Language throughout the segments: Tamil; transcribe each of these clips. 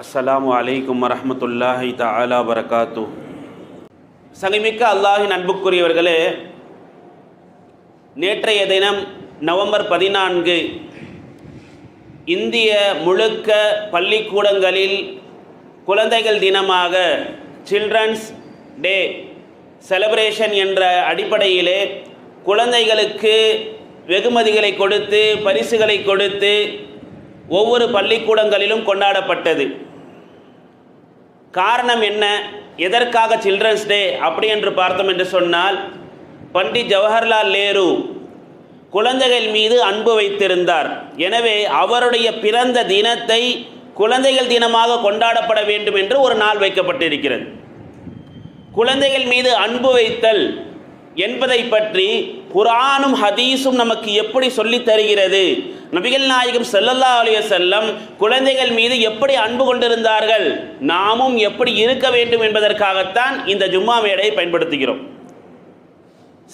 அஸ்ஸலாமு வலைக்கம் வரமத்துல்லாஹி தாலா வரகாத்து சங்கமிக்க அல்லாஹின் அன்புக்குரியவர்களே நேற்றைய தினம் நவம்பர் பதினான்கு இந்திய முழுக்க பள்ளிக்கூடங்களில் குழந்தைகள் தினமாக சில்ட்ரன்ஸ் டே செலப்ரேஷன் என்ற அடிப்படையிலே குழந்தைகளுக்கு வெகுமதிகளை கொடுத்து பரிசுகளை கொடுத்து ஒவ்வொரு பள்ளிக்கூடங்களிலும் கொண்டாடப்பட்டது. காரணம் என்ன? எதற்காக சில்ட்ரன்ஸ் டே அப்படி என்று பார்த்தோம் என்று சொன்னால் பண்டிட் ஜவஹர்லால் நேரு குழந்தைகள் மீது அன்பு வைத்திருந்தார். எனவே அவருடைய பிறந்த தினத்தை குழந்தைகள் தினமாக கொண்டாடப்பட வேண்டும் என்று ஒரு நாள் வைக்கப்பட்டிருக்கிறது. குழந்தைகள் மீது அன்பு வைத்தல் என்பதை பற்றி குரானும் ஹதீஸும் நமக்கு எப்படி சொல்லித் தருகிறது? நபிகள் நாயகம் செல்லல்லா அலைய செல்லம் குழந்தைகள் மீது எப்படி அன்பு கொண்டிருந்தார்கள்? நாமும் எப்படி இருக்க வேண்டும் என்பதற்காகத்தான் இந்த ஜும்மா மேடையை பயன்படுத்துகிறோம்.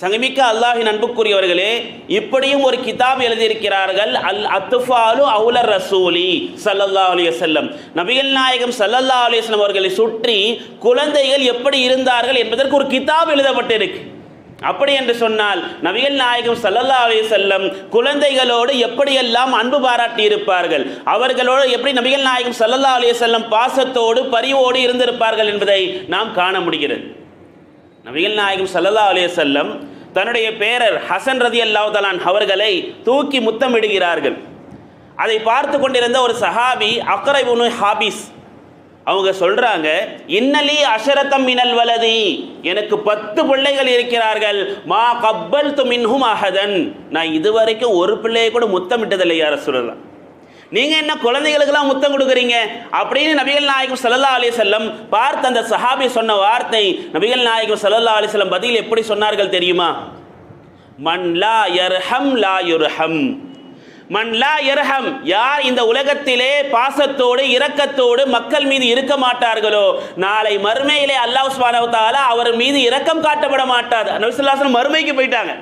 சங்கமிக்க அல்லாஹின் அன்புக்குரியவர்களே இப்படியும் ஒரு கிதாப் எழுதியிருக்கிறார்கள் அல் அத்துஃபாலு அவுலர் ரசூலி சல்லல்லா அலைய செல்லம் நபிகள் நாயகம் சல்லல்லா அலையம் அவர்களை சுற்றி குழந்தைகள் எப்படி இருந்தார்கள் என்பதற்கு ஒரு கிதாப் எழுதப்பட்டிருக்கு. அப்படி என்று சொன்னால் நபிகள் நாயகம் சல்லல்லா அலி செல்லம் குழந்தைகளோடு எப்படியெல்லாம் அன்பு பாராட்டி இருப்பார்கள் அவர்களோடு எப்படி நபிகள் நாயகம் சல்லல்லா அலி செல்லம் பாசத்தோடு பரிவோடு இருந்திருப்பார்கள் என்பதை நாம் காண முடிகிறது. நபிகள் நாயகம் சல்லல்லா அலி செல்லம் தன்னுடைய பேரர் ஹசன் ரதி அல்லாஹாலான் அவர்களை தூக்கி முத்தமிடுகிறார்கள். அதை பார்த்து கொண்டிருந்த ஒரு சஹாபி அக்கரை ஹாபிஸ் அவங்க சொல்றாங்க இன்னலி அஷரத்தம் மினல் வலதி. எனக்கு பத்து பிள்ளைகள் இருக்கிறார்கள். மா கப்பல் து மின்ஹும் அஹதன். நான் இதுவரைக்கும் ஒரு பிள்ளையை கூட முத்தமிட்டதில்லை யார சொல்லலாம் நீங்க என்ன குழந்தைகளுக்கெல்லாம் முத்தம் கொடுக்குறீங்க? அப்படின்னு நபிகள் நாயகம் சல்லா அலி செல்லம் பார்த்து அந்த சஹாபி சொன்ன வார்த்தை நபிகள் நாயகம் சல்லா அலி செல்லம் பதில் எப்படி சொன்னார்கள் தெரியுமா? மன் லா யர்ஹம் லா யுர்ஹம். மன்லா இரஹம் யார் இந்த உலகத்திலே பாசத்தோடு இரக்கத்தோடு மக்கள் மீது இருக்க மாட்டார்களோ? நாளை மறுமையிலே அல்லாஹ் அவர் மீது இரக்கம் காட்டப்பட மாட்டார். நபி மறுமைக்கு போயிட்டாங்க.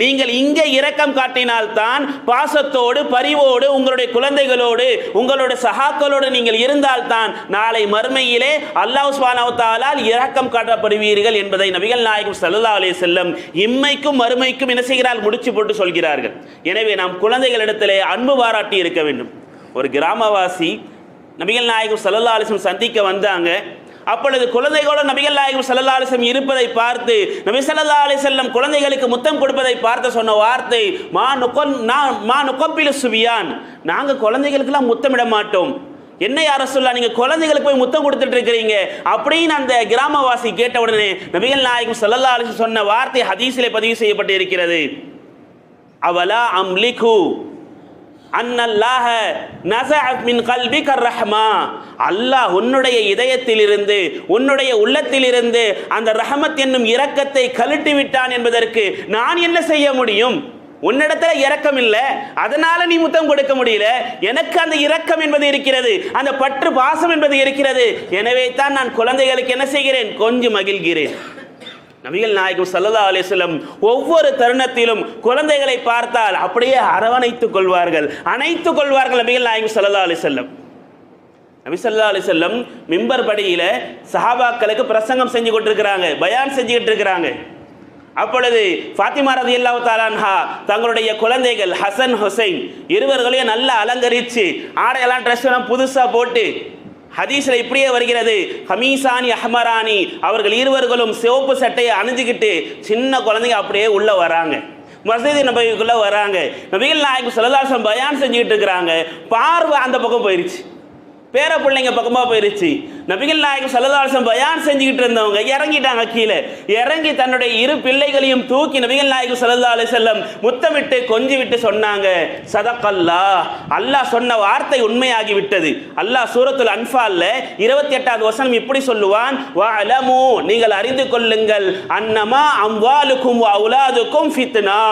நீங்கள் இங்கே இரக்கம் காட்டினால்தான் பாசத்தோடு பரிவோடு உங்களுடைய குழந்தைகளோடு உங்களுடைய சகாக்களோடு நீங்கள் இருந்தால்தான் நாளை மறுமையிலே அல்லாஹ் சுபானவத்தாலால் இரக்கம் காட்டப்படுவீர்கள் என்பதை நபிகள் நாயகம் சல்லா அலே செல்லம் இம்மைக்கும் மறுமைக்கும் என்ன செய்கிறார் முடிச்சு போட்டு சொல்கிறார்கள். எனவே நாம் குழந்தைகளிடத்திலே அன்பு பாராட்டி இருக்க வேண்டும். ஒரு கிராமவாசி நபிகள் நாயகம் சல்லா அலிஸ்லம் சந்திக்க வந்தாங்க. அப்பொழுது குழந்தைகளோட நபிகள் நாயகம் சல்லா அலிசம் இருப்பதை பார்த்து நபி சல்லா அலிசல்லம் குழந்தைகளுக்கு முத்தம் கொடுப்பதை பார்த்து சொன்ன வார்த்தை மா நுக்கொன் நான் மா நுகப்பில சுவியான் நாங்கள் குழந்தைகளுக்கெல்லாம் முத்தமிட மாட்டோம். என்ன யார சொல்ல நீங்க குழந்தைகளுக்கு போய் முத்தம் கொடுத்துட்டு இருக்கிறீங்க? அப்படின்னு அந்த கிராமவாசி கேட்ட உடனே நபிகள் நாயகம் சல்லல்லா அலிசம் சொன்ன வார்த்தை ஹதீஸிலே பதிவு செய்யப்பட்டு இருக்கிறது அவலா அம்லிகு அன்னல்லாஹ நஸஅத் மின் கல்பிக ரஹ்மா. அல்லாஹ் உன்னுடைய இதயத்திலிருந்து உன்னுடைய உள்ளத்திலிருந்து அந்த ரஹமத் என்னும் இரக்கத்தை கழட்டி விட்டான் என்பதற்கு நான் என்ன செய்ய முடியும்? உன்னிடத்துல இரக்கம் இல்லை. அதனால நீ முத்தம் கொடுக்க முடியல. எனக்கு அந்த இரக்கம் என்பது இருக்கிறது. அந்த பற்று பாசம் என்பது இருக்கிறது. எனவே தான் நான் குழந்தைகளுக்கு என்ன செய்கிறேன்? கொஞ்சம் மகிழ்கிறேன். நபிகள் நாயகம் சல்லா அலிஸ்லம் ஒவ்வொரு தருணத்திலும் குழந்தைகளை பார்த்தால் அப்படியே அரவணைத்துக் கொள்வார்கள் அணைத்துக் கொள்வார்கள் நபிகள் நாயகம் சல்லா அலிஸ்லம் நபிசல்லா அலிசல்லம் மிம்பர் படியில சஹாபாக்களுக்கு பிரசங்கம் செஞ்சு கொண்டிருக்கிறாங்க பயான் செஞ்சுக்கிட்டு இருக்கிறாங்க. அப்பொழுது ஃபாத்திமா ரதி அல்லாஹ் தாலான்ஹா தங்களுடைய குழந்தைகள் ஹசன் ஹுசைன் இருவர்களையும் நல்லா அலங்கரித்து ஆடையெல்லாம் ட்ரெஸ் எல்லாம் புதுசாக போட்டு ஹதீஸில் இப்படியே வருகிறது. ஹமீசானி அஹ்மரானி. அவர்கள் இருவர்களும் சிவப்பு சட்டையை அணிஞ்சுக்கிட்டு சின்ன குழந்தைங்க அப்படியே உள்ள வராங்க. மசதி நபிக்குள்ள வராங்க. நபிகள் நாயகம் சொல்லலாசம் பயான் செஞ்சுக்கிட்டு இருக்கிறாங்க. பார்வை அந்த பக்கம் போயிருச்சு. பேர பிள்ளைங்க பக்கமாக போயிருச்சு. நபிகள் நாயகம் சல்லதாசம் பயான் செஞ்சுக்கிட்டு இருந்தவங்க இறங்கிட்டாங்க கீழே. இறங்கி தன்னுடைய இரு பிள்ளைகளையும் தூக்கி நபிகள் நாயகம் சல்லா அலி செல்லம் முத்தமிட்டு கொஞ்சி விட்டு சொன்னாங்க. சதக்கல்லா அல்லாஹ் சொன்ன வார்த்தை உண்மையாகி விட்டது. அல்லாஹ் சூரத்துல் அன்பால்ல இருபத்தி எட்டாவது வசனம் இப்படி சொல்லுவான். வா அலமு நீங்கள் அறிந்து கொள்ளுங்கள். அன்னமா அம்வாலுக்கும் அவுலாதுக்கும் ஃபித்னா.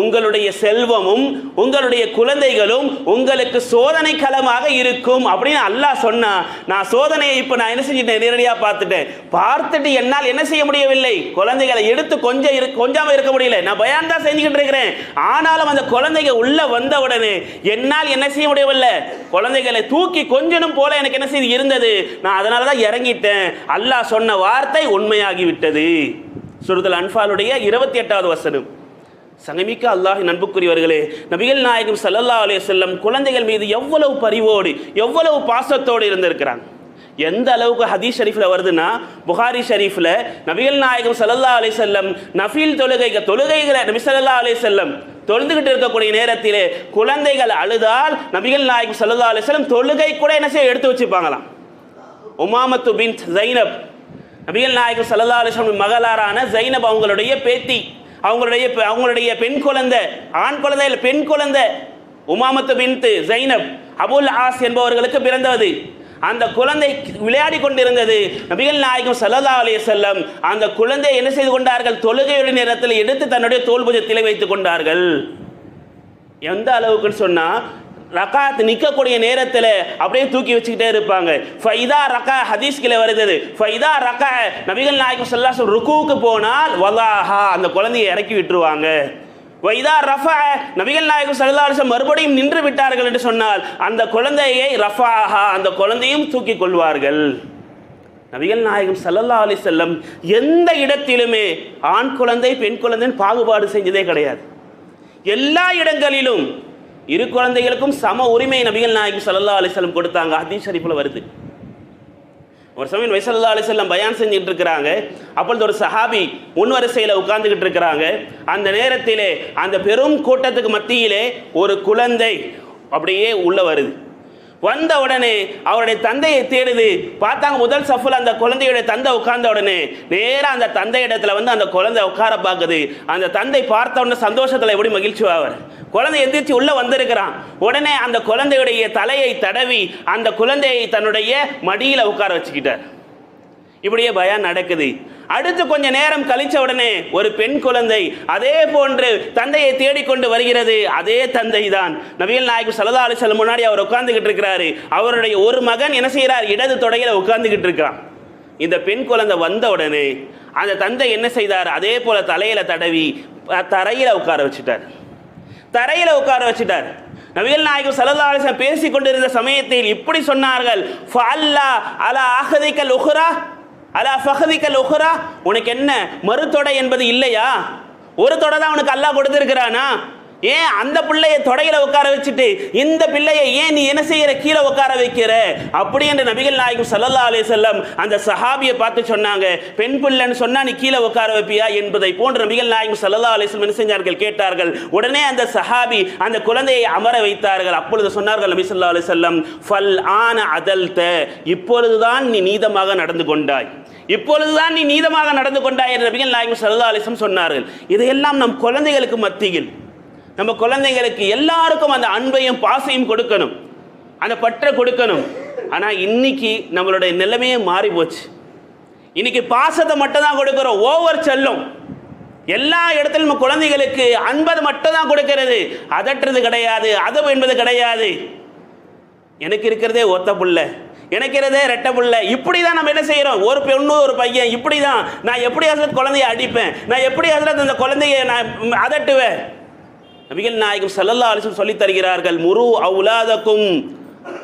உங்களுடைய செல்வமும் உங்களுடைய குழந்தைகளும் உங்களுக்கு சோதனை களமாக இருக்கும் அப்படின்னு அல்லாஹ் சொன்னா நான் சோதனையை இப்போ நான் என்ன செஞ்சிட்டேன்? நேரடியாக பார்த்துட்டேன். பார்த்துட்டு என்னால் என்ன செய்ய முடியவில்லை? குழந்தைகளை எடுத்து கொஞ்சம் இரு கொஞ்சாமல் இருக்க முடியல. நான் பயான் தான் செஞ்சுக்கிட்டு இருக்கிறேன். ஆனாலும் அந்த குழந்தைங்க உள்ளே வந்த உடனே என்னால் என்ன செய்ய முடியவில்லை? குழந்தைகளை தூக்கி கொஞ்சனும் போல எனக்கு என்ன செய்து இருந்தது? நான் அதனால தான் இறங்கிட்டேன். அல்லாஹ் சொன்ன வார்த்தை உண்மையாகிவிட்டது சுருதல் அன்பாலுடைய இருபத்தி எட்டாவது வசனம். சங்கமிக்க அல்லாஹி நண்புக்குரியவர்களே நபிகள் நாயகம் சல்லல்லா அலே செல்லம் குழந்தைகள் மீது எவ்வளவு பரிவோடு எவ்வளவு பாசத்தோடு இருந்திருக்கிறாங்க. எந்த அளவுக்கு ஹதீஸ் ஷரீஃபில் வருதுன்னா புகாரி ஷரீஃபில் நபிகள் நாயகம் சல்லல்லா அலே செல்லம் நஃபீல் தொழுகைகள் தொழுகைகளை நபி சல்லா அலே செல்லம் தொழுந்துகிட்டு இருக்கக்கூடிய நேரத்திலே குழந்தைகள் அழுதால் நபிகள் நாயகம் ஸல்லல்லாஹு அலே செல்லம் தொழுகை கூட என்ன செய்ய எடுத்து வச்சுப்பாங்களாம். உமாமத்து பின் ஜைனப் நபிகள் நாயகம் ஸல்லல்லாஹு அலைஹி மகளாரான ஜைனப் அவங்களுடைய பேத்தி. அவங்களுடைய அவங்களுடைய பெண் குழந்தை ஆண் குழந்தை இல்லை பெண் குழந்தை. Umamah bint Zainab Abul As என்பவர்களுக்கு பிறந்தது. அந்த குழந்தை விளையாடி கொண்டிருந்தது. நபிகள் நாயகம் ஸல்லல்லாஹு அலைய செல்லம் அந்த குழந்தையை என்ன செய்து கொண்டார்கள்? தொழுகையுடைய நேரத்தில் எடுத்து தன்னுடைய தோல் புஜத்திலே வைத்துக் கொண்டார்கள். எந்த அளவுக்குன்னு சொன்னால் ரகாத் நிற்கக்கூடிய நேரத்தில் அப்படியே தூக்கி வச்சுக்கிட்டே இருப்பாங்க. ஃபைதா ரகா கிளை வருது. ஃபைதா ரக்கா நபிகள் நாயகம் ஸல்லல்லாஹு ருக்குவுக்கு போனால் வலாஹா அந்த குழந்தையை இறக்கி விட்டுருவாங்க. வைதா ரஃபா நபிகள் நாயகம் சல்லாசம் மறுபடியும் நின்று விட்டார்கள் என்று சொன்னால் அந்த குழந்தையை ரஃபாஹா அந்த குழந்தையும் தூக்கி கொள்வார்கள். நபிகள் நாயகம் சல்லல்லா அலி செல்லம் எந்த இடத்திலுமே ஆண் குழந்தை பெண் குழந்தைன்னு பாகுபாடு செஞ்சதே கிடையாது. எல்லா இடங்களிலும் இரு குழந்தைகளுக்கும் சம உரிமை நபிகள் நாயகம் சல்லா அலிசல்லம் கொடுத்தாங்க. ஹதீஸ் ஷரீஃபில் வருது. ஒரு சமயம் வைசல்லா அலிசல்லம் பயான் செஞ்சுட்டு இருக்கிறாங்க. அப்பொழுது ஒரு சஹாபி முன் வரிசையில் இருக்கிறாங்க. அந்த நேரத்திலே அந்த பெரும் கூட்டத்துக்கு மத்தியிலே ஒரு குழந்தை அப்படியே உள்ள வருது. வந்த உடனே அவருடைய தந்தையை தேடுது. பார்த்தாங்க முதல் சஃபில் அந்த குழந்தையுடைய தந்தை உட்கார்ந்த உடனே நேராக அந்த தந்தை இடத்துல வந்து அந்த குழந்தை உட்கார பார்க்குது. அந்த தந்தை பார்த்த உடனே சந்தோஷத்தில் எப்படி மகிழ்ச்சி ஆவார். குழந்தை எந்திரிச்சு உள்ளே வந்திருக்கிறான். உடனே அந்த குழந்தையுடைய தலையை தடவி அந்த குழந்தையை தன்னுடைய மடியில் உட்கார வச்சுக்கிட்டார். இப்படியே பயான் நடக்குது. அடுத்து கொஞ்ச நேரம் கழிச்ச உடனே ஒரு பெண் குழந்தை அதே போன்று தந்தையை தேடிக்கொண்டு வருகிறது. அதே தந்தை தான் நவீல் நாயக் சலதா அலிசல் முன்னாடி அவர் உட்கார்ந்துகிட்டு இருக்கிறாரு. அவருடைய ஒரு மகன் என்ன செய்கிறார்? இடது தொடையில உட்கார்ந்துகிட்டு இருக்கான். இந்த பெண் குழந்தை வந்த உடனே அந்த தந்தை என்ன செய்தார்? அதே போல தலையில தடவி தரையில உட்கார வச்சுட்டார். தரையில உட்கார வச்சுட்டார். நபிகள் நாயகம் சல்லல்லாஹு அலைஹி பேசிக் கொண்டிருந்த சமயத்தில் இப்படி சொன்னார்கள். அலா அகதிக்கல் உஹ்ரா? அலா ஃபஹதிக்கல் உஹ்ரா? உனக்கு என்ன மறுத்தொடை என்பது இல்லையா? ஒரு தொடை தான் உனக்கு அல்லாஹ் கொடுத்துருக்கிறானா? ஏன் அந்த பிள்ளையை தொடையில உட்கார வச்சுட்டு இந்த பிள்ளையை ஏன் நீ என்ன செய்யற கீழே உட்கார வைக்கிற? அப்படி என்று நபிகள் நாயகம் சல்லல்லா அலே செல்லம் அந்த சஹாபியை பார்த்து சொன்னாங்க பெண் பிள்ளைன்னு சொன்னா நீ கீழே உட்கார வைப்பியா? என்பதை போன்று நபிகள் நாயகம் சல்லல்லா அலே செல்லம் என்ன செஞ்சார்கள் கேட்டார்கள். உடனே அந்த சஹாபி அந்த குழந்தையை அமர வைத்தார்கள். அப்பொழுது சொன்னார்கள் நபி சொல்லா அலே செல்லம் ஃபல் ஆன அதல்த இப்பொழுதுதான் நீ நீதமாக நடந்து கொண்டாய். இப்பொழுதுதான் நீ நீதமாக நடந்து கொண்டாய் என்று நபிகள் நாயகம் சல்லா அலிசம் சொன்னார்கள். இதையெல்லாம் நம் குழந்தைகளுக்கு மத்தியில் நம்ம குழந்தைங்களுக்கு எல்லாருக்கும் அந்த அன்பையும் பாசையும் கொடுக்கணும். அந்த பற்றை கொடுக்கணும். ஆனால் இன்னைக்கு நம்மளுடைய நிலைமையே மாறி போச்சு இன்னைக்கு பாசத்தை மட்டும் தான் கொடுக்குறோம். ஓவர் செல்லும். எல்லா இடத்திலும் நம்ம குழந்தைகளுக்கு அன்பது மட்டும் தான் கொடுக்கிறது. அதட்டுறது கிடையாது. அதவு என்பது கிடையாது. எனக்கு இருக்கிறதே ஒத்த புள்ள. எனக்கு இருக்கிறதே ரெட்டை புள்ள. இப்படி தான் நம்ம என்ன செய்கிறோம் ஒரு பெண்ணு ஒரு பையன். இப்படி தான் நான் எப்படி ஹசரத் குழந்தைய அடிப்பேன்? நான் எப்படி ஹசரத் அந்த குழந்தைய நான் அதட்டுவேன்? நபிகள் நாயகம் சல்லல்லா அலைஹி சொல்லித் தருகிறார்கள் முரு அவுலாதக்கும்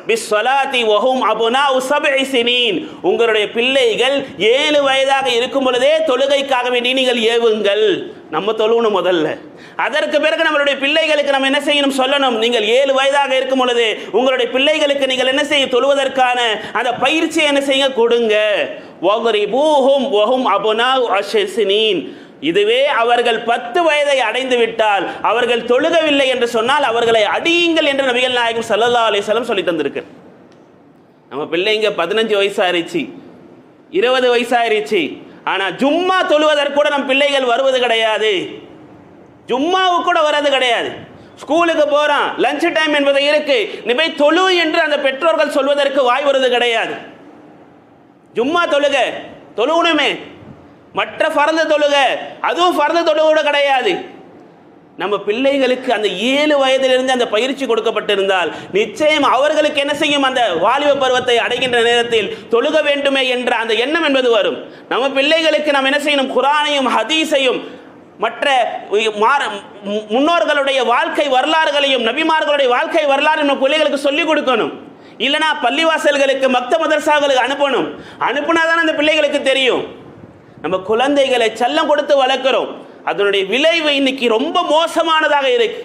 பிஸ்ஸலாத்தி வஹும் அபுனாஉ சப்இ சினீன். உங்களுடைய பிள்ளைகள் ஏழு வயதாக இருக்கும் பொழுதே தொழுகைக்காக வேண்டி நீங்கள் ஏவுங்கள். நம்ம தொழுவணும் முதல்ல. அதற்கு பிறகு நம்மளுடைய பிள்ளைகளுக்கு நம்ம என்ன செய்யணும் சொல்லணும். நீங்கள் ஏழு வயதாக இருக்கும் பொழுது உங்களுடைய பிள்ளைகளுக்கு நீங்கள் என்ன செய்ய தொழுவதற்கான அந்த பயிற்சியை என்ன செய்ய கொடுங்க. ஒகுரி பூஹும் ஒஹும் அபுனா அஷ்சினீன் இதுவே அவர்கள் பத்து வயதை அடைந்து விட்டால் அவர்கள் தொழுகவில்லை என்று சொன்னால் அவர்களை அடியுங்கள் என்று நபிகள் நாயகம் சல்லல்லா அலைஹி சொல்லி தந்திருக்கு நம்ம பிள்ளைங்க பதினஞ்சு வயசாயிருச்சு இருபது வயசாயிருச்சு. ஆனால் ஜும்மா தொழுவதற்கு கூட நம் பிள்ளைகள் வருவது கிடையாது. ஜும்மாவுக்கு கூட வர்றது கிடையாது. ஸ்கூலுக்கு போகிறான் லஞ்ச் டைம் என்பது இருக்கு. நீ போய் தொழு என்று அந்த பெற்றோர்கள் சொல்வதற்கு வாய் வருவது கிடையாது. ஜும்மா தொழுக தொழுகணுமே. மற்ற பரந்த தொழுக அதுவும் பரந்த தொழுக கூட கிடையாது. நம்ம பிள்ளைகளுக்கு அந்த ஏழு வயதிலிருந்து அந்த பயிற்சி கொடுக்கப்பட்டிருந்தால் நிச்சயம் அவர்களுக்கு என்ன செய்யும்? அந்த வாலிப பருவத்தை அடைகின்ற நேரத்தில் தொழுக வேண்டுமே என்ற அந்த எண்ணம் என்பது வரும். நம்ம பிள்ளைகளுக்கு நாம் என்ன செய்யணும்? குரானையும் ஹதீஸையும் மற்ற மாற முன்னோர்களுடைய வாழ்க்கை வரலாறுகளையும் நபிமார்களுடைய வாழ்க்கை வரலாறு நம்ம பிள்ளைகளுக்கு சொல்லிக் கொடுக்கணும். இல்லைனா பள்ளிவாசல்களுக்கு மக்த மதரசாக்களுக்கு அனுப்பணும். அனுப்புனா தானே அந்த பிள்ளைகளுக்கு தெரியும். நம்ம குழந்தைகளை செல்லம் கொடுத்து வளர்க்குறோம். அதனுடைய விளைவு இன்னைக்கு ரொம்ப மோசமானதாக இருக்கு.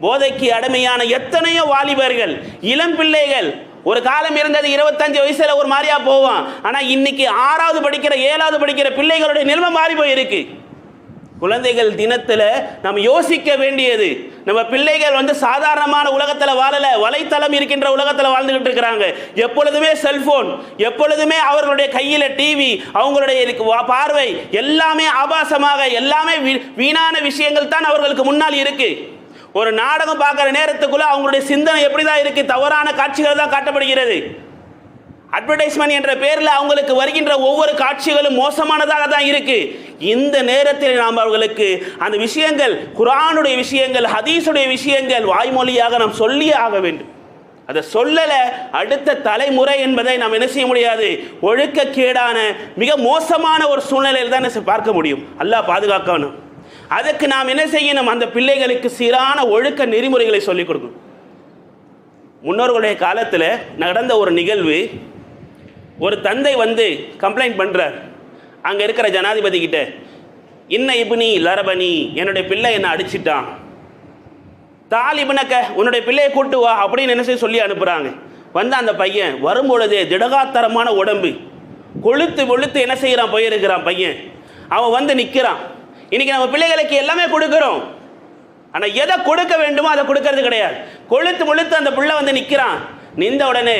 போதைக்கு அடிமையான எத்தனையோ வாலிபர்கள் இளம் பிள்ளைகள் ஒரு காலம் இருந்தது இருபத்தஞ்சு வயசுல ஒரு மாதிரியா போவான். ஆனா இன்னைக்கு ஆறாவது படிக்கிற ஏழாவது படிக்கிற பிள்ளைகளுடைய நிலைமை மாறி போயிருக்கு. குழந்தைகள் தினத்தில் நம்ம யோசிக்க வேண்டியது நம்ம பிள்ளைகள் வந்து சாதாரணமான உலகத்தில் வாழலை வலைத்தளம் இருக்கின்ற உலகத்தில் வாழ்ந்துகிட்டு இருக்கிறாங்க. எப்பொழுதுமே செல்போன் எப்பொழுதுமே அவர்களுடைய கையில் டிவி அவங்களுடைய பார்வை எல்லாமே ஆபாசமாக எல்லாமே வீ- வீணான விஷயங்கள் தான் அவர்களுக்கு முன்னால் இருக்கு. ஒரு நாடகம் பார்க்குற நேரத்துக்குள்ள அவங்களுடைய சிந்தனை எப்படி தான் இருக்குது தவறான காட்சிகள் தான் காட்டப்படுகிறது. அட்வர்டைஸ்மெண்ட் என்ற பேரில் அவங்களுக்கு வருகின்ற ஒவ்வொரு காட்சிகளும் மோசமானதாக தான் இருக்கு. இந்த நேரத்தில் நாம் அவர்களுக்கு அந்த விஷயங்கள் குரானுடைய விஷயங்கள் ஹதீஸுடைய விஷயங்கள் வாய்மொழியாக நாம் சொல்லியே ஆக வேண்டும். அதை சொல்லலை அடுத்த தலைமுறை என்பதை நாம் என்ன செய்ய முடியாது? ஒழுக்கக்கேடான மிக மோசமான ஒரு சூழ்நிலையில் தான் பார்க்க முடியும். அல்லாஹ் பாதுகாக்கணும். அதுக்கு நாம் என்ன செய்யணும்? அந்த பிள்ளைகளுக்கு சீரான ஒழுக்க நெறிமுறைகளை சொல்லிக் கொடுக்கணும். முன்னோர்களுடைய காலத்தில் நடந்த ஒரு நிகழ்வு ஒரு தந்தை வந்து கம்ப்ளைண்ட் பண்ணுறார் அங்கே இருக்கிற ஜனாதிபதி கிட்ட இன்ன இபுனி லரபனி என்னுடைய பிள்ளை என்னை அடிச்சிட்டான். தாலிபனக்க உன்னுடைய பிள்ளையை கூட்டு வா அப்படின்னு என்ன செய்ய சொல்லி அனுப்புகிறாங்க வந்து அந்த பையன் வரும்பொழுதே திடகாத்தரமான உடம்பு. கொளுத்து கொளுத்து என்ன செய்கிறான் போயிருக்கிறான் பையன். அவன் வந்து நிற்கிறான் இன்றைக்கி நம்ம பிள்ளைகளுக்கு எல்லாமே கொடுக்குறோம். ஆனால் எதை கொடுக்க வேண்டுமோ அதை கொடுக்கறது கிடையாது. கொளுத்து முழுத்து அந்த பிள்ளை வந்து நிற்கிறான் நின்ற உடனே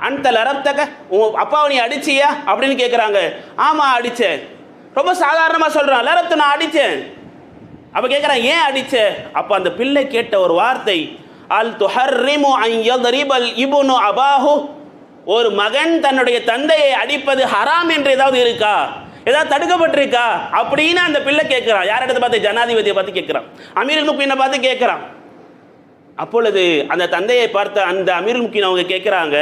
அந்த லரப்தக உன் அப்பாவை நீ அடிச்சியா? அப்படின்னு கேட்குறாங்க ஆமாம் அடித்தேன் ரொம்ப சாதாரணமாக சொல்கிறான் லரப்து நான் அடித்தேன் அப்போ கேட்குறான் ஏன் அடித்த அப்போ அந்த பிள்ளை கேட்ட ஒரு வார்த்தை அல் துஹர்ரிமு அன் இபுனு அபாஹு. ஒரு மகன் தன்னுடைய தந்தையை அடிப்பது ஹராம் என்று ஏதாவது இருக்கா? ஏதாவது தடுக்கப்பட்டிருக்கா? அப்படின்னு அந்த பிள்ளை கேட்குறான் யார் இடத்த பார்த்து? ஜனாதிபதியை பார்த்து கேட்குறான் அமீர் முக்கியனை பார்த்து கேட்குறான் அப்பொழுது அந்த தந்தையை பார்த்த அந்த அமீர் முக்கியன் அவங்க கேட்குறாங்க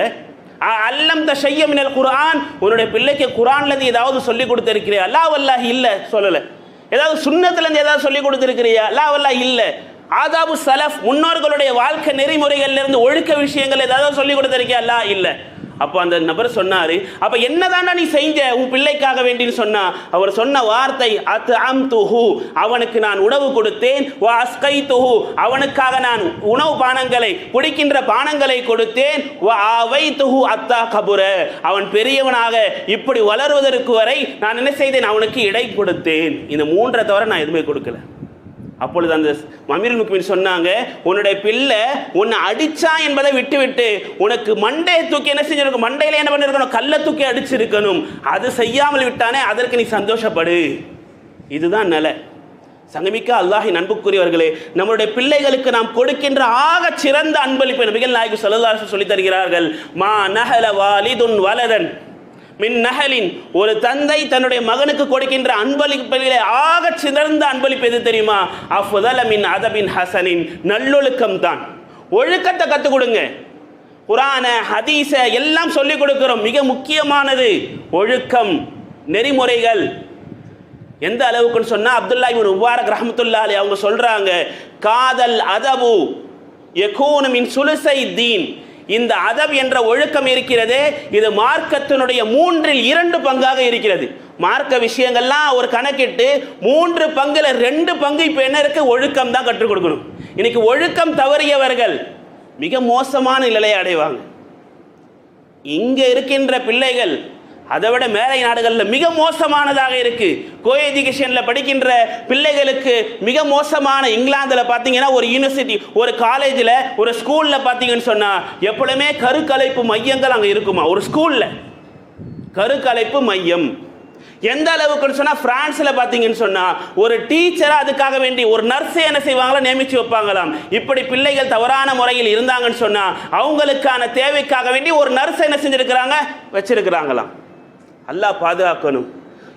அல்லம் த ஷைய மினல் குர்ஆன். உன்னுடைய பிள்ளைக்கு குரான்லேருந்து ஏதாவது சொல்லி கொடுத்துருக்கிறியா? அல்லாஹ் வல்லாஹ் இல்லை. சொல்லலை. ஏதாவது சுண்ணத்துலேருந்து ஏதாவது சொல்லி கொடுத்துருக்கிறியா? அல்லாஹ் வல்லாஹ் இல்லை. ஆதாபு சலஃப் முன்னோர்களுடைய வாழ்க்கை நெறிமுறைகள்லேருந்து ஒழுக்க விஷயங்கள் ஏதாவது சொல்லி கொடுத்துருக்கியா? அல்லா இல்லை. அப்போ அந்த நபர் சொன்னாரு அப்போ என்னதாண்டா நீ செஞ்ச? உன் பிள்ளைக்காக வேண்டின்னு சொன்னா? அவர் சொன்ன வார்த்தை அத் அம் துஹு அவனுக்கு நான் உணவு கொடுத்தேன். வா அஸ்கை துஹு அவனுக்காக நான் உணவு பானங்களை குடிக்கின்ற பானங்களை கொடுத்தேன். வா அவை துஹு அத்தா கபுர. அவன் பெரியவனாக இப்படி வளருவதற்கு வரை நான் என்ன செய்தேன்? அவனுக்கு இடை கொடுத்தேன். இந்த மூன்றை தவிர நான் எதுவுமே கொடுக்கல. அப்பொழுது அந்த மமீர் முக்மின் சொன்னாங்க உன்னுடைய பிள்ளை உன்னை அடிச்சா என்பதை விட்டுவிட்டு உனக்கு மண்டையை தூக்கி என்ன செஞ்சிருக்கும் மண்டையில் என்ன பண்ணிருக்கணும்? கல்லை தூக்கி அடிச்சிருக்கணும். அது செய்யாமல் விட்டானே அதற்கு நீ சந்தோஷப்படு. இதுதான் நிலை. சங்கமிக்க அல்லாஹி நண்புக்குரியவர்களே நம்மளுடைய பிள்ளைகளுக்கு நாம் கொடுக்கின்ற ஆக சிறந்த அன்பளிப்பு நபிகள் நாயகு சொல்லி தருகிறார்கள் மா நகல வாலிதுன் வலதன். மின் நகலின் ஒரு தந்தை தன்னுடைய மகனுக்கு கொடுக்கின்ற அன்பளிப்பிலே ஆக சிறந்த அன்பளிப்பு எது தெரியுமா? அஃதல மின் அதபின் ஹசனின் நல்லொழுக்கம் தான். ஒழுக்கத்தை கற்றுக் கொடுங்க. குரான ஹதீஸ எல்லாம் சொல்லிக் கொடுக்கிறோம். மிக முக்கியமானது ஒழுக்கம் நெறிமுறைகள். எந்த அளவுக்குன்னு சொன்னா அப்துல்லா இவன் உவார ரஹமத்துல்லா அவங்க சொல்றாங்க காதல் அதபு எகோனமின் மின் சுலுசை தீன். இந்த அதப் என்ற ஒழுக்கம் இருக்கிறது இது மார்க்கத்தினுடைய மூன்றில் இரண்டு பங்காக இருக்கிறது. மார்க்க விஷயங்கள்லாம் ஒரு கணக்கிட்டு மூன்று பங்குல ரெண்டு பங்கு இப்போ என்ன இருக்கு? ஒழுக்கம் தான் கற்றுக் கொடுக்கணும். இன்னைக்கு ஒழுக்கம் தவறியவர்கள் மிக மோசமான நிலையை அடைவாங்க. இங்கே இருக்கின்ற பிள்ளைகள் அதை விட மேலை நாடுகளில் மிக மோசமானதாக இருக்கு. கோ எஜுகேஷனில் படிக்கின்ற பிள்ளைகளுக்கு மிக மோசமான இங்கிலாந்தில் பார்த்தீங்கன்னா ஒரு யூனிவர்சிட்டி ஒரு காலேஜில் ஒரு ஸ்கூலில் பார்த்தீங்கன்னு சொன்னால் எப்பொழுதுமே கருக்கலைப்பு மையங்கள் அங்கே இருக்குமா? ஒரு ஸ்கூலில் கருக்கலைப்பு மையம். எந்த அளவுக்குன்னு சொன்னால் ஃப்ரான்ஸில் பார்த்தீங்கன்னு சொன்னால் ஒரு டீச்சரை அதுக்காக வேண்டி ஒரு நர்ஸை என்ன செய்வாங்களா? நியமித்து வைப்பாங்களாம். இப்படி பிள்ளைகள் தவறான முறையில் இருந்தாங்கன்னு சொன்னால் அவங்களுக்கான தேவைக்காக வேண்டி ஒரு நர்ஸ் என்ன செஞ்சுருக்கிறாங்க? வச்சிருக்கிறாங்களாம். அல்லாஹ் பாதுகாக்கணும்.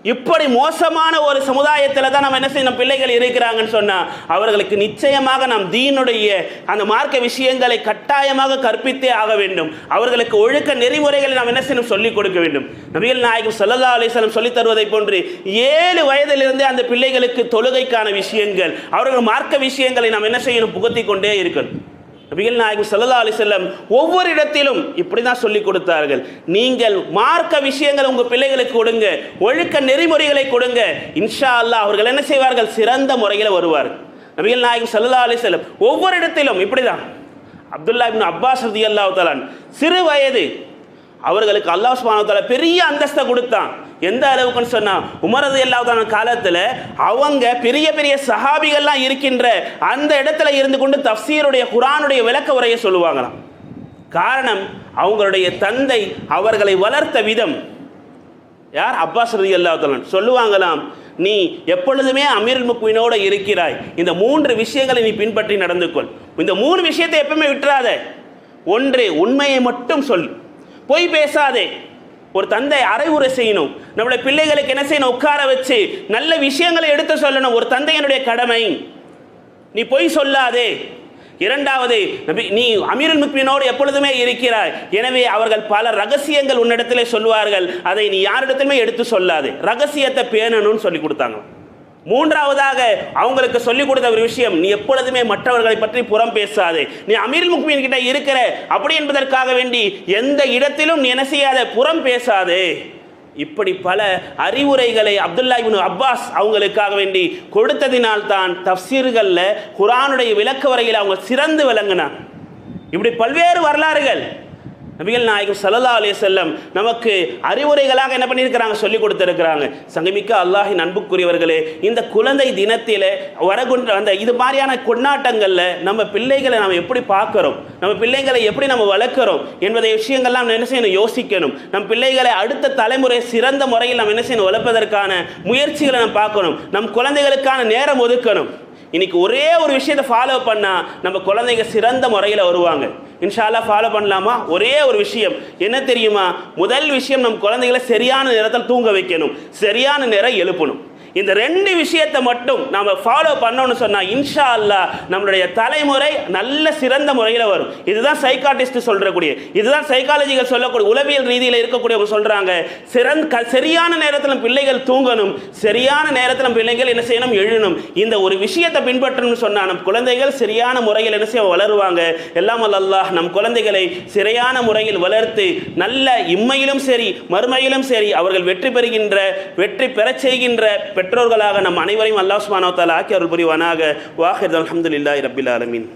இப்படி மோசமான ஒரு சமுதாயத்தில் தான் நம்ம என்ன செய்யணும்? பிள்ளைகள் இருக்கிறாங்கன்னு சொன்னால் அவர்களுக்கு நிச்சயமாக நாம் தீனுடைய அந்த மார்க்க விஷயங்களை கட்டாயமாக கற்பித்தே ஆக வேண்டும். அவர்களுக்கு ஒழுக்க நெறிமுறைகளை நாம் என்ன செய்யணும்? சொல்லிக் கொடுக்க வேண்டும். நபிகள் நாயகம் சல்லா அலைஹி சொல்லித் தருவதை போன்று ஏழு வயதிலிருந்தே அந்த பிள்ளைகளுக்கு தொழுகைக்கான விஷயங்கள் அவர்கள் மார்க்க விஷயங்களை நாம் என்ன செய்யணும்? புகுத்தி கொண்டே இருக்கணும். நபிகள் நாயகம் சல்லா அலைஹி செல்லம் ஒவ்வொரு இடத்திலும் இப்படி தான் சொல்லி கொடுத்தார்கள். நீங்கள் மார்க்க விஷயங்களை உங்கள் பிள்ளைகளுக்கு கொடுங்க ஒழுக்க நெறிமுறைகளை கொடுங்க. இன்ஷா அல்லா அவர்கள் என்ன செய்வார்கள்? சிறந்த முறையில் வருவார் நபிகள் நாயகம் சல்லா அலைஹி செல்லம் ஒவ்வொரு இடத்திலும் இப்படி தான் அப்துல்லா இப்னு அப்பாஸ் ரதியல்லாஹு தலான் சிறு வயது அவர்களுக்கு அல்லாஹ் சுப்ஹானஹு பெரிய அந்தஸ்தை கொடுத்தான். எந்த அளவுக்குன்னு சொன்னா உமரது எல்லாத்தான காலத்துல அவங்க பெரிய பெரிய சஹாபிகள்லாம் இருக்கின்ற அந்த இடத்துல இருந்து கொண்டு தஃசீருடைய குரானுடைய விளக்க உரையை சொல்லுவாங்களாம். காரணம் அவங்களுடைய தந்தை அவர்களை வளர்த்த விதம். யார்? அப்பாஸ் ரதி அல்லாத்தலன் சொல்லுவாங்களாம் நீ எப்பொழுதுமே அமீர் முக்மினோட இருக்கிறாய். இந்த மூன்று விஷயங்களை நீ பின்பற்றி நடந்து கொள். இந்த மூணு விஷயத்தை எப்பவுமே விட்டுறாத. ஒன்று உண்மையை மட்டும் சொல். பொய் பேசாதே. ஒரு தந்தை அறைவுரை செய்யணும். நம்மளுடைய பிள்ளைகளுக்கு என்ன செய்யணும்? உட்கார வச்சு நல்ல விஷயங்களை எடுத்து சொல்லணும். ஒரு தந்தையினுடைய கடமை. நீ பொய் சொல்லாதே. இரண்டாவது நபி நீ அமீரல் முக்மினோடு எப்பொழுதுமே இருக்கிறாய். எனவே அவர்கள் பல ரகசியங்கள் உன்னிடத்திலே சொல்வார்கள் அதை நீ யாரிடத்திலுமே எடுத்து சொல்லாதே. ரகசியத்தை பேணணும்னு சொல்லி கொடுத்தாங்க மூன்றாவதாக அவங்களுக்கு சொல்லிக் கொடுத்த ஒரு விஷயம் நீ எப்பொழுதுமே மற்றவர்களை பற்றி புறம் பேசாதே. நீ அமீர் முக்மீன் கிட்ட இருக்கிற அப்படி என்பதற்காக வேண்டி எந்த இடத்திலும் நீ என்ன செய்யாத புறம் பேசாதே. இப்படி பல அறிவுரைகளை அப்துல்லா இப்னு அப்பாஸ் அவங்களுக்காக வேண்டி கொடுத்ததினால் தான் தஃசீர்களில் குரானுடைய விளக்க வரையில் அவங்க சிறந்து விளங்கினான் இப்படி பல்வேறு வரலாறுகள். நபிகள் நாயகம் சல்லா அலே செல்லம் நமக்கு அறிவுரைகளாக என்ன பண்ணியிருக்கிறாங்க? சொல்லி கொடுத்துருக்கிறாங்க. சங்கமிக்க அல்லாஹின் அன்புக்குரியவர்களே இந்த குழந்தை தினத்தில் வரகுன்ற அந்த இது மாதிரியான கொண்டாட்டங்களில் நம்ம பிள்ளைகளை நம்ம எப்படி பார்க்குறோம்? நம்ம பிள்ளைகளை எப்படி நம்ம வளர்க்குறோம்? என்பதை விஷயங்கள்லாம் நம்ம என்ன செய்யணும்? யோசிக்கணும். நம் பிள்ளைகளை அடுத்த தலைமுறை சிறந்த முறையில் நம்ம என்ன செய்யணும்? வளர்ப்பதற்கான முயற்சிகளை நம்ம பார்க்கணும். நம் குழந்தைகளுக்கான நேரம் ஒதுக்கணும். இன்னைக்கு ஒரே ஒரு விஷயத்தை ஃபாலோ பண்ணால் நம்ம குழந்தைங்க சிறந்த முறையில் வருவாங்க. இன்ஷால்லா ஃபாலோ பண்ணலாமா? ஒரே ஒரு விஷயம். என்ன தெரியுமா? முதல் விஷயம் நம் குழந்தைகளை சரியான நேரத்தில் தூங்க வைக்கணும். சரியான நேரம் எழுப்பணும். இந்த ரெண்டு விஷயத்தை மட்டும் நாம் ஃபாலோ பண்ணோம்னு சொன்னால் இன்ஷா அல்லாஹ் நம்மளுடைய தலைமுறை நல்ல சிறந்த முறையில் வரும். இதுதான் சைக்காட்டிஸ்ட் சொல்றக்கூடிய இதுதான் சைக்காலஜிகள் சொல்லக்கூடிய உளவியல் ரீதியில் இருக்கக்கூடியவங்க சொல்கிறாங்க சிறந்த க- சரியான நேரத்தில் பிள்ளைகள் தூங்கணும் சரியான நேரத்தில் பிள்ளைகள் என்ன செய்யணும்? எழுணும் இந்த ஒரு விஷயத்தை பின்பற்றணும்னு சொன்னால் நம் குழந்தைகள் சரியான முறையில் என்ன செய்ய வளருவாங்க? எல்லாம் வல்ல அல்லாஹ் நம் குழந்தைகளை சரியான முறையில் வளர்த்து நல்ல இம்மையிலும் சரி மறுமையிலும் சரி அவர்கள் வெற்றி பெறுகின்ற வெற்றி பெறச் செய்கின்ற பெற்றோர்களாக நம் அனைவரையும் அல்லாஹ் சுப்ஹானஹு ஆக்கி அருள் புரிவானாக வாஹிர் அல்ஹம்துலில்லாஹி ரபில் ஆலமின்.